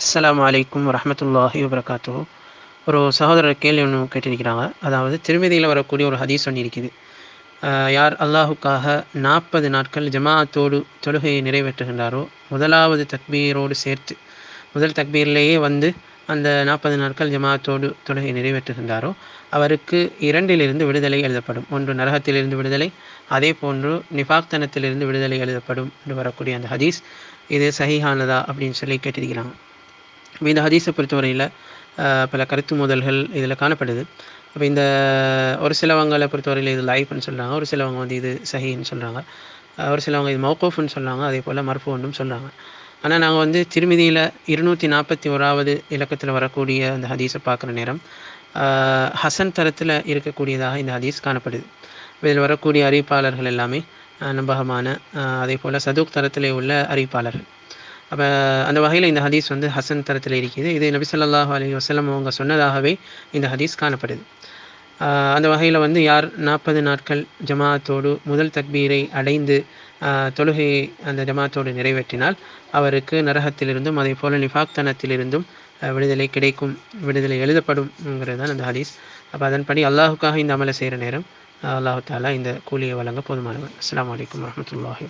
அஸ்லாம் அலைக்கும் வரஹ்மத்துல்லாஹி வபரகாத்து ஒரு சகோதரர் கேள்வி ஒன்று கேட்டிருக்கிறாங்க. அதாவது திருமதியில் வரக்கூடிய ஒரு ஹதீஸ் ஒன்று இருக்குது. யார் அல்லாஹுக்காக நாற்பது நாட்கள் ஜமாஅத்தோடு தொழுகையை நிறைவேற்றுகின்றாரோ முதலாவது தக்பீரோடு சேர்த்து முதல் தக்பீர்லேயே வந்து அந்த நாற்பது நாட்கள் ஜமாஅத்தோடு தொழுகை நிறைவேற்றுகின்றாரோ அவருக்கு இரண்டிலிருந்து விடுதலை எழுதப்படும். ஒன்று நரகத்திலிருந்து விடுதலை அதே போன்று நிஃபாக்தனத்திலிருந்து விடுதலை எழுதப்படும் என்று வரக்கூடிய அந்த ஹதீஸ். இது சஹிஹானதா அப்படின்னு சொல்லி கேட்டிருக்கிறாங்க. இந்த ஹதீஸை பொறுத்தவரையில் பல கருத்து மோதல்கள் இதில் காணப்படுது. அப்போ இந்த ஒரு சிலவங்களை பொறுத்தவரையில் இது லைஃப்னு சொல்கிறாங்க ஒரு சிலவங்க வந்து இது சஹின்னு சொல்கிறாங்க ஒரு சிலவங்க இது மௌகூஃப்னு சொல்கிறாங்க அதே போல் மர்ஃபூன்னும் சொல்கிறாங்க ஆனால் நாங்கள் வந்து திருமதியில் இருநூற்றி நாற்பத்தி ஓராவது இலக்கத்தில் வரக்கூடிய அந்த ஹதீஸை பார்க்குற நேரம் ஹசன் தரத்தில் இருக்கக்கூடியதாக இந்த ஹதீஸ் காணப்படுது. இதில் வரக்கூடிய அறிவிப்பாளர்கள் எல்லாமே நம்பகமான அதே போல் சதுக் தரத்திலே உள்ள அறிவிப்பாளர்கள். அப்போ அந்த வகையில் இந்த ஹதீஸ் வந்து ஹசன் தரத்தில் இருக்குது. இது நபி ஸல்லல்லாஹு அலைஹி வஸல்லம் அவங்க சொன்னதாகவே இந்த ஹதீஸ் காணப்படுது. அந்த வகையில் வந்து யார் நாற்பது நாட்கள் ஜமாஅத்தோடு முதல் தக்பீரை அடைந்து தொழுகையை அந்த ஜமாத்தோடு நிறைவேற்றினால் அவருக்கு நரகத்திலிருந்தும் அதே போல் நிஃபாக்தனத்திலிருந்தும் விடுதலை கிடைக்கும் விடுதலை எழுதப்படும்ங்கிறது தான் அந்த ஹதீஸ். அப்போ அதன்படி அல்லாஹுக்காக இந்த அமலை செய்கிற நேரம் அல்லாஹு தாலா இந்த கூலியை வழங்க போதுமானவர் அஸ்லாம் வலைக்கம் வரமத்துல்லாஹி